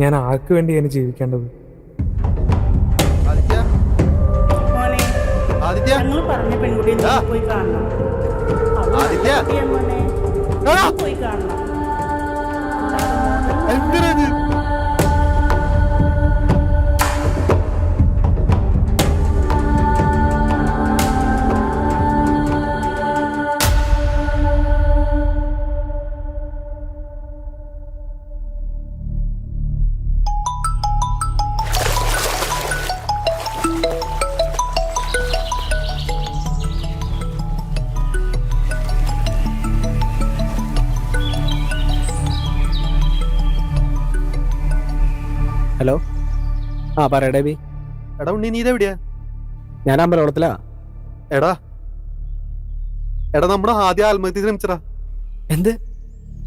ഞാൻ ആർക്ക് വേണ്ടിയാണ് ജീവിക്കേണ്ടത്? പോയി കാണണം. പോയി കാണണം. ആ പറയടേ ബി എടാ ഉണ്ണി നീ എവിടെയാ ഞാൻ അമ്പലവളത്തിലാ. എടാ. എടാ നമ്മുടെ ആദ്യ ആത്മഹത്യ ശ്രമിച്ചടാ. എന്ത്?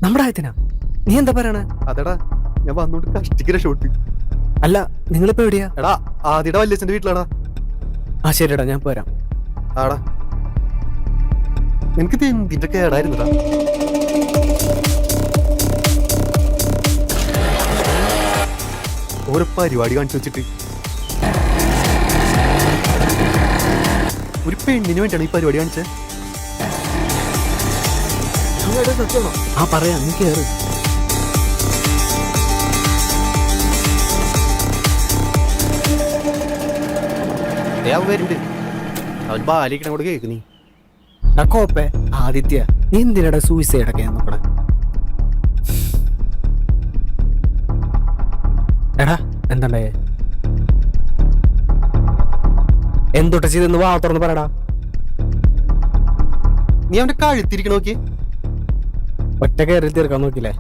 നമ്മുടെ ആയത്തിനാ? നീ എന്താ പറയണേ? അതെടാ ഞാൻ വന്നോണ്ട് കഷ്ടിക്കര ഷോട്ട് അല്ല നിങ്ങളിപ്പോ എവിടെയാ? എടാ ആദ്യയുടെ വല്യച്ഛന്റെ വീട്ടിലാടാ. ആ ശരിടാ ഞാൻ പോരാം. ആടാ. എനിക്ക് എന്തിന്റെ കേടായിരുന്നടാ ഓരോ കാണിച്ചു വെച്ചിട്ട്. ഒരു പെണ്ണിന് വേണ്ടിയാണ് ഈ പരിപാടി കാണിച്ചത് ആ പറയാ നീ കേറ്. ആദിത്യ നീ എന്തിനാ സൂയിസൈഡ് ഒക്കെ നോക്കണേ എന്താണ്ടേ എന്തൊട്ട് ചെയ്തെന്ന് വാ തുറന്ന് പറയടാ. നീ അവന്റെ കഴുത്തിരിക്കണ നോക്കി ഒറ്റ കയറി തീർക്കാൻ നോക്കില്ലേ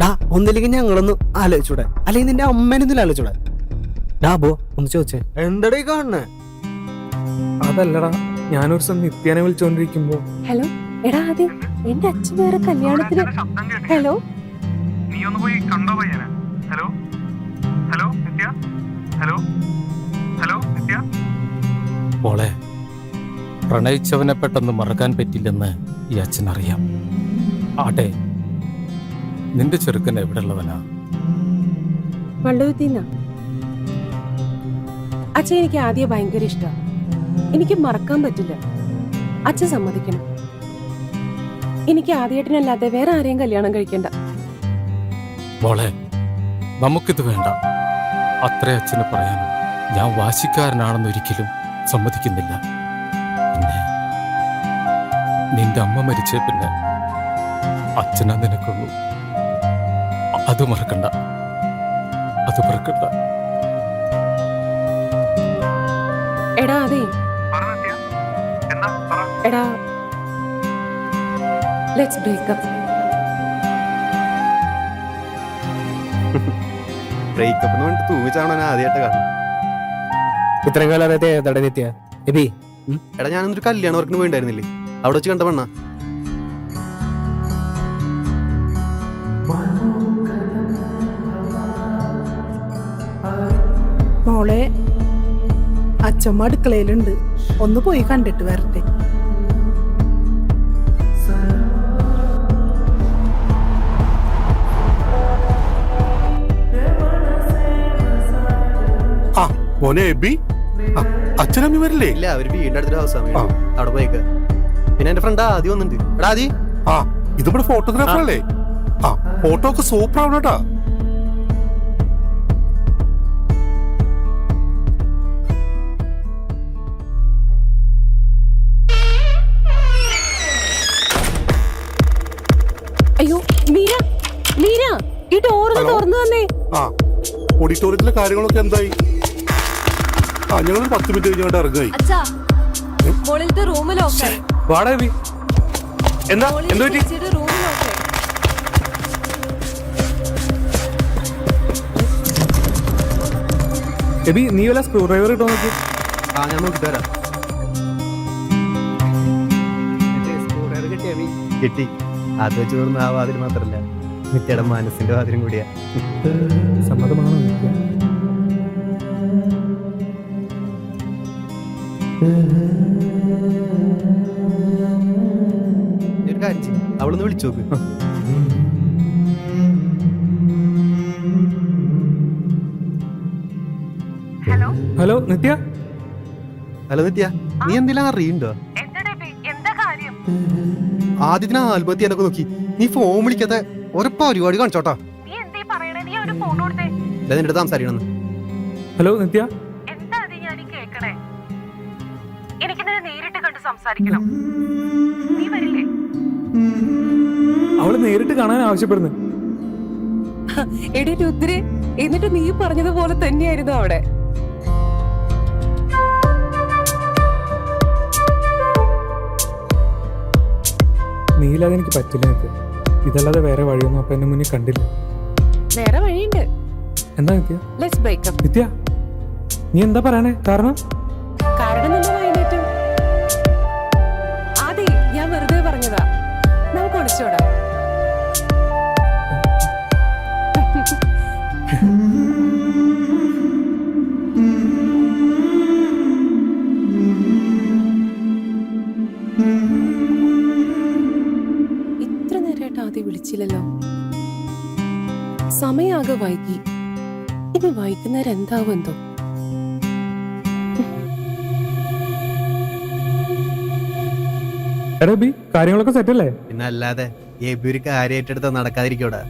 ഡാ ഒന്നില്ലെങ്കിൽ ഞങ്ങളൊന്ന് ആലോചിച്ചൂടെ. അല്ലെങ്കിൽ നിന്റെ അമ്മേനൊന്നും ആലോചിച്ചൂടെ. ഡാ ബോ ഒന്ന് ചോദിച്ചേ. എന്തടേ കാണണേ അതല്ലടാ ഞാനൊരു ദിവസം നിത്യാനെ വിളിച്ചോണ്ടിരിക്കുമ്പോ. ഹലോ എടാ അതെ എന്റെ അച്ഛൻ വേറെ കല്യാണത്തിന് ഹലോ? നീ ഒന്ന് പോയി കണ്ടോ പയ്യനെ? ഹലോ? ഹലോ? ഹലോ നിത്യ മോളെ പ്രണയിച്ചവനെ പെട്ടെന്ന് മറക്കാൻ പറ്റില്ലെന്ന് ഈ അച്ഛൻ അറിയാം. ആട്ടെ നിന്റെ ചെറുക്കൻ എവിടെയുള്ളവനാ? വള്ളുവത്തിന്ന അച്ഛൻ എനിക്ക് ആദ്യം ഭയങ്കര ഇഷ്ടമാണ് എനിക്ക് മറക്കാൻ പറ്റില്ല. അച്ഛൻ സമ്മതിക്കണം. എനിക്ക് ആദ്യേട്ടനല്ലാതെ വേറെ ആരെയും കല്യാണം കഴിക്കണ്ട. മോളെ നമുക്കിത് വേണ്ട. അത്ര അച്ഛന് പറയാനും? ഞാൻ വാശിക്കാരനാണെന്ന് ഒരിക്കലും സമ്മതിക്കുന്നില്ല. പിന്നെ നിന്റെ അമ്മ മരിച്ച പിന്നെ അച്ഛനാ നിനക്കുള്ളൂ. അത് മറക്കണ്ട. അത് മറക്കണ്ട. എടാ അതെ. എടാ ലെറ്റ്സ് ബ്രേക്കപ്പ് ബ്രേക്കപ്പ് എന്ന് പറഞ്ഞിട്ട് തൂങ്ങിച്ചാണോ ഞാൻ ആദ്യമായിട്ട് കാണുന്നത്. ഇത്രയും കാലം അറിയാതെ ഏതാടെ നിത്യ എബി. എടാ ഞാനൊരു കല്യാണ വർക്കിന് പോയിണ്ടായിരുന്നില്ലേ? അവിടെ വെച്ച് കണ്ട പെണ്ണ മോളെ അച്ഛമ്മ അടുക്കളയിലുണ്ട്. ഒന്ന് പോയി കണ്ടിട്ട് വരട്ടെ. മോനെ എബി? അച്ഛനമ്മി വരില്ലേ? ഇല്ല അവർ വീടിന്റെ അടുത്തൊരു ഹൗസാണ് ആ. അവിടെ പോയേക്ക്. പിന്നെ എന്റെ ഫ്രണ്ട് ആദ്യം വന്നിട്ടുണ്ട്. എടാ ആദി. ആ ഇതിവിടെ ഫോട്ടോഗ്രാഫർ അല്ലേ? ആ ഫോട്ടോ ഒക്കെ സൂപ്പർ ആവണം കേട്ടാ അയ്യോ മീര മീര ഈ ഹലോ? തുറന്നു തന്നെ. ആ ഓഡിറ്റോറിയത്തിലെ കാര്യങ്ങളൊക്കെ എന്തായി? ആ ഞങ്ങൾ പത്ത് മിനിറ്റ് കഴിഞ്ഞ് അങ്ങോട്ട് ഇറങ്ങായി അച്ഛാ മുകളിലത്തെ റൂം ലോക്കായി വാടാ എബി എന്താ? എന്ത് പറ്റി? റൂം ലോക്കായി എബി നീ വല്ല സ്ക്രൂ ഡ്രൈവർ കിട്ടോ നോക്കി. ആ ഞാൻ നോക്കി തരാം കിട്ടി. അത് വെച്ച് തോന്നുന്ന ആ വാതിൽ മാത്രല്ല നിത്യയുടെ മനസ്സിന്റെ വാതിലും കൂടിയാ. സമ്മതമാണോ? അവളൊന്ന് വിളിച്ചു നോക്ക്. ഹലോ? നിത്യ? ഹലോ നിത്യ. നീ എന്തിനാ അറിയണ്ടോ ആദ്യത്തിന് ആൽബത്തി എന്നൊക്കെ നോക്കി. നീ ഫോൺ വിളിക്കാത്ത ഒരപ്പ പരിപാടി കാണിച്ചോട്ടാ. നിന്റെ സംസാരിക്കണം ഹലോ നിത്യ? സംസാരിക്കണം. നീ വരില്ലേ? അവൾ നേരിട്ട് കാണാൻ ആവശ്യപ്പെടുന്നു. എടി രുദ്രെ എന്നിട്ട് നീ പറഞ്ഞതുപോലെ തന്നെയായിരുന്നു അവിടെ. നീലാതെ എനിക്ക് പറ്റില്ല എനിക്ക് ഇതല്ലാതെ വേറെ വഴിയൊന്നും അപ്പൊ എന്നെ മുന്നിൽ കണ്ടില്ല. വേറെ വഴിയുണ്ട്. എന്താ നിത്യ? ലെറ്റ്സ് ബ്രേക്കപ്പ് നിത്യ നീ എന്താ പറയണേ കാരണം? വൈകുന്നേരം എന്താവും എന്തോ എടാ ബി കാര്യങ്ങളൊക്കെ സെറ്റ് അല്ലേ പിന്നെ അല്ലാതെ എബി ഒരു കാര്യം ഏറ്റെടുത്ത നടക്കാതിരിക്കൂടാ.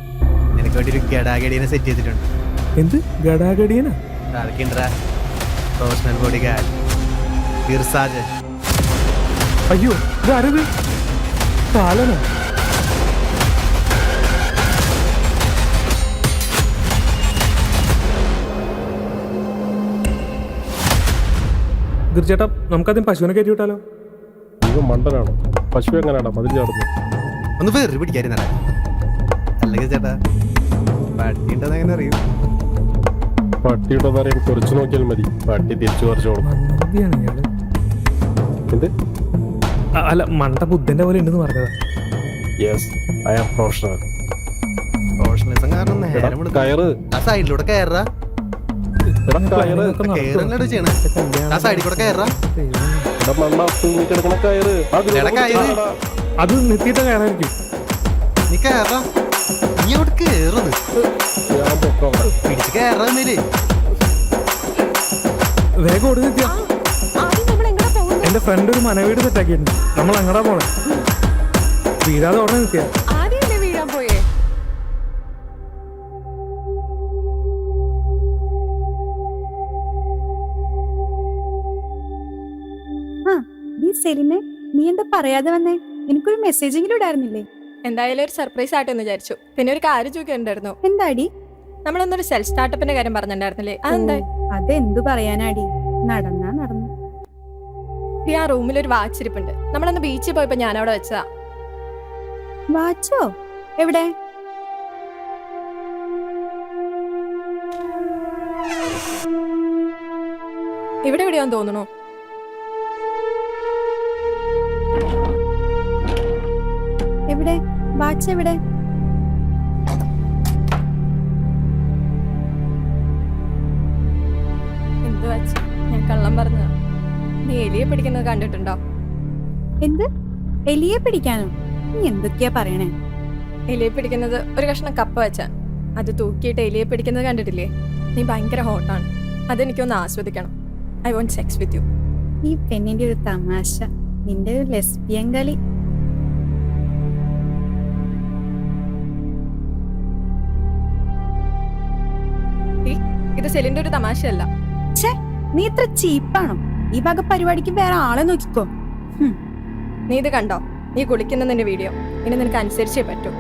നിനക്ക് വേണ്ടി ഒരു ഗടാഗടിയനെ സെറ്റ് ചെയ്തിട്ടുണ്ട്. എന്ത്? ഗടാഗടിയനാ പ്രൊഫഷണൽ ബോഡി ഗാർഡ് ഫിർസാജ് അയ്യോ ഇത് ആരത് കാലനോ തീർച്ചയായിട്ടും നമുക്കാദ്യം പശുവിനെ കയറ്റി വിട്ടാലോ ഇത് മണ്ടനാണ്? പശു എങ്ങനെയാണോ മതിൽ ചാടുന്നു ഒന്ന് വേറെ പിടിക്കായിരുന്നടാ അല്ലെങ്കിൽ ചേട്ടാ പട്ടി എങ്ങനെ അറിയും? പട്ടിയുടെ നേരം കുറച്ച് നോക്കിയാൽ മതി. പട്ടി തിരിച്ചു പറിച്ചോളും മന്ദിയാണ് ഇയാൾ. എന്ത്? അ- അല്ല മണ്ട ബുദ്ധന്റെ പോലെ ഉണ്ടെന്ന് പറഞ്ഞതാ. Yes I am professional professionalism കാരണം നേരം വെളുക്കും. കയറ്. ആ സൈഡിലൂടെ കയറാ. അത് നിർത്തിയിട്ട് കയറായിരിക്കും. നീ കയറാ. നീ അവിടെ. കേറുന്നത് പിടിച്ച് കയറാൻ മേലെ. വേഗം ഓടി പോകുന്നു? എന്റെ ഫ്രണ്ട് ഒരു മനവീട് സെറ്റാക്കിയിട്ടുണ്ട് നമ്മൾ അങ്ങടാ പോണേ? വീഴാതെ ഓടണേ നിത്യ സെലിമെ നീ എന്താ പറയാതെ വന്നേ? എനിക്കൊരു മെസ്സേജെങ്കിലും ഇടായിരുന്നില്ലേ? എന്തായാലും ഒരു സർപ്രൈസ് ആയിട്ടെന്ന് വിചാരിച്ചു. പിന്നെ ഒരു കാര്യം ചോദിക്കണ്ടായിരുന്നു എന്താടി? നമ്മളൊന്നൊരു സെൽഫ് സ്റ്റാർട്ടപ്പിന്റെ കാര്യം പറഞ്ഞിട്ടുണ്ടായിരുന്നില്ലേ? അതെന്തായി അതെന്തു പറയാനാടി? നടന്നാ നടന്നു. ഈ ആ റൂമിൽ ഒരു വാച്ച് ഇരിപ്പുണ്ട്. നമ്മളന്ന് ബീച്ചിൽ പോയപ്പോ ഞാൻ അവിടെ വെച്ചതാ വാച്ചോ എവിടെ? ഇവിടെ എവിടെയാന്ന് തോന്നുന്നു? എവിടെ? വാച്ച് എവിടെ? എന്ത് വാച്ച് ഞാൻ കള്ളം പറഞ്ഞതാ. നീ എലിയെ പിടിക്കുന്നത് കണ്ടിട്ടുണ്ടോ? എന്ത്? എലിയെ പിടിക്കാനോ? നീ എന്തൊക്കെയാ പറയണേ? എലിയെ പിടിക്കുന്നത് ഒരു കഷ്ണം കപ്പ വെച്ചാ. അത് തൂക്കിയിട്ട് എലിയെ പിടിക്കുന്നത് കണ്ടിട്ടില്ലേ? നീ ഭയങ്കര ഹോട്ടാണ്. അതെനിക്കൊന്ന് ആസ്വദിക്കണം. I want sex with you. ഈ പെണ്ണിന്റെ ഒരു തമാശ. നിന്റെ ഒരു ലെസ്ബിയൻ കളി. ഇത് സെലിന്റെ ഒരു തമാശയല്ല. ഛേ നീ ഇത്ര ചീപ്പാണോ? ഈ വക പരിപാടിക്ക് വേറെ ആളെ നോക്കിക്കോ. നീ ഇത് കണ്ടോ? നീ കുളിക്കുന്ന നിന്റെ വീഡിയോ. ഇനി നിനക്ക് അനുസരിച്ചേ പറ്റൂ.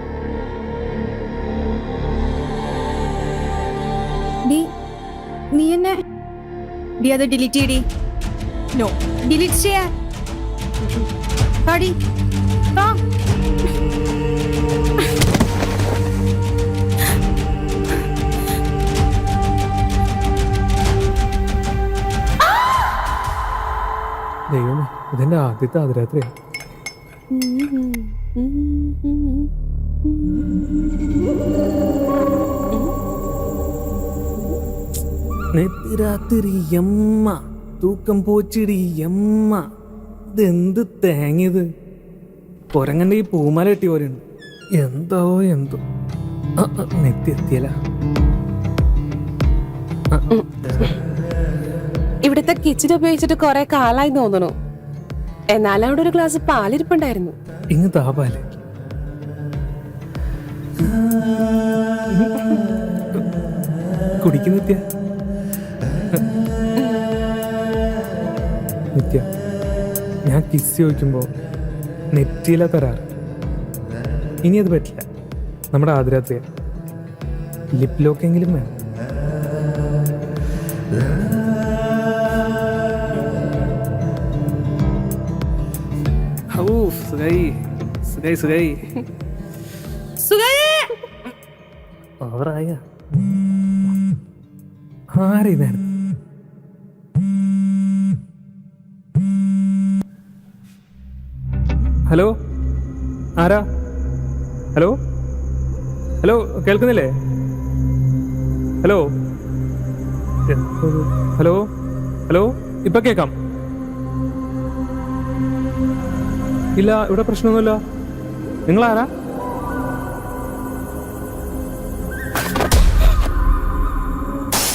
ഡി നീ എന്നെ ഡി അത് ഡിലീറ്റ് ചെയ്യടി നോ. ഡിലീറ്റ് ചെയ്യാ കാടി ഇതെന്റെ ആദ്യത്തെ അതിരാത്രിയാ നെത്തിരാത്രി എമ്മ തൂക്കം പോച്ചിടി എമ്മ. ഇതെന്ത് തേങ്ങിയത്? കൊരങ്ങന്റെ ഈ പൂമാല കെട്ടി പോലെയുണ്ട്. എന്തോ. എന്തോ നെത്തി എത്തിയല്ല ഇവിടുത്തെ കിച്ചൺ ഉപയോഗിച്ചിട്ട് കുറെ കാലായി തോന്നണു. എന്നാൽ അവിടെ ഒരു ഗ്ലാസ് പാലിരിപ്പുണ്ടായിരുന്നു. ഇങ്ങ് താപാൽ കുടിക്കുന്ന നിത്യ. ഞാൻ കിസ് ചോദിക്കുമ്പോൾ നെറ്റിയില തരാർ ഇനി അത് പറ്റില്ല. നമ്മുടെ ആദ്യരാത്രിയ ലിപ് ലോക്കെങ്കിലും വേണം. ഔ, സുഖായി സുഖായി സുഖായി ഓവറായ? ആരെ നേരം ഹലോ? ആരാ? ഹലോ? ഹലോ കേൾക്കുന്നില്ലേ? ഹലോ? ഹലോ? ഹലോ? ഇപ്പൊ കേക്കാം ഇല്ല ഇവിടെ പ്രശ്നമൊന്നുമില്ല. നിങ്ങൾ ആരാ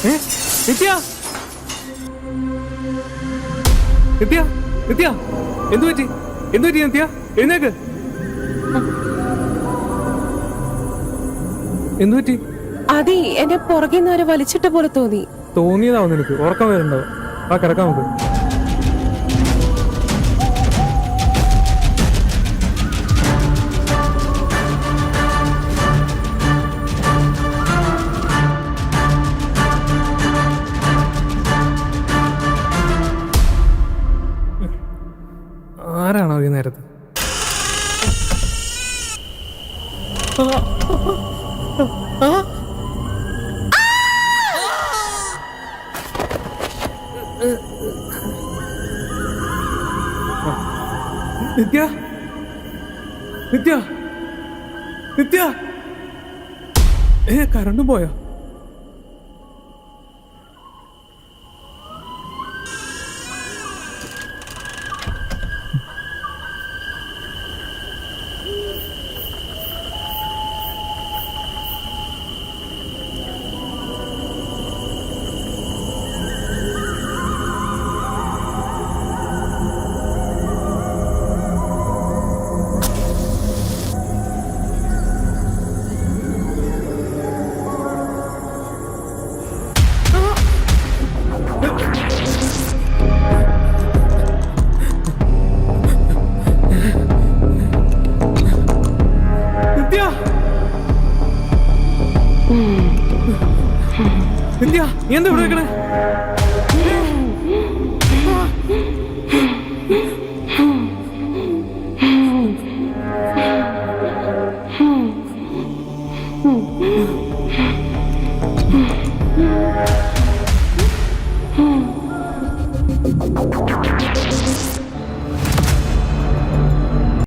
ഏ? നിത്യ? നിത്യ? നിത്യ? എന്തു പറ്റി? എന്തു പറ്റി നിത്യ? എഴുന്നേക്ക്. എന്തു പറ്റി? അതെ എന്റെ പുറകിൽ നിന്ന് വലിച്ചിട്ട പോലെ തോന്നി. തോന്നിയതാവുന്നു എനിക്ക് ഉറക്കം വരുന്നുണ്ടാവും ആ കിടക്കാം നമുക്ക്. നിത്യ നിത്യ. ഏ കറണ്ടും പോയോ? നിത്യ നീ എന്താ ഇവിടെ വെക്കണേ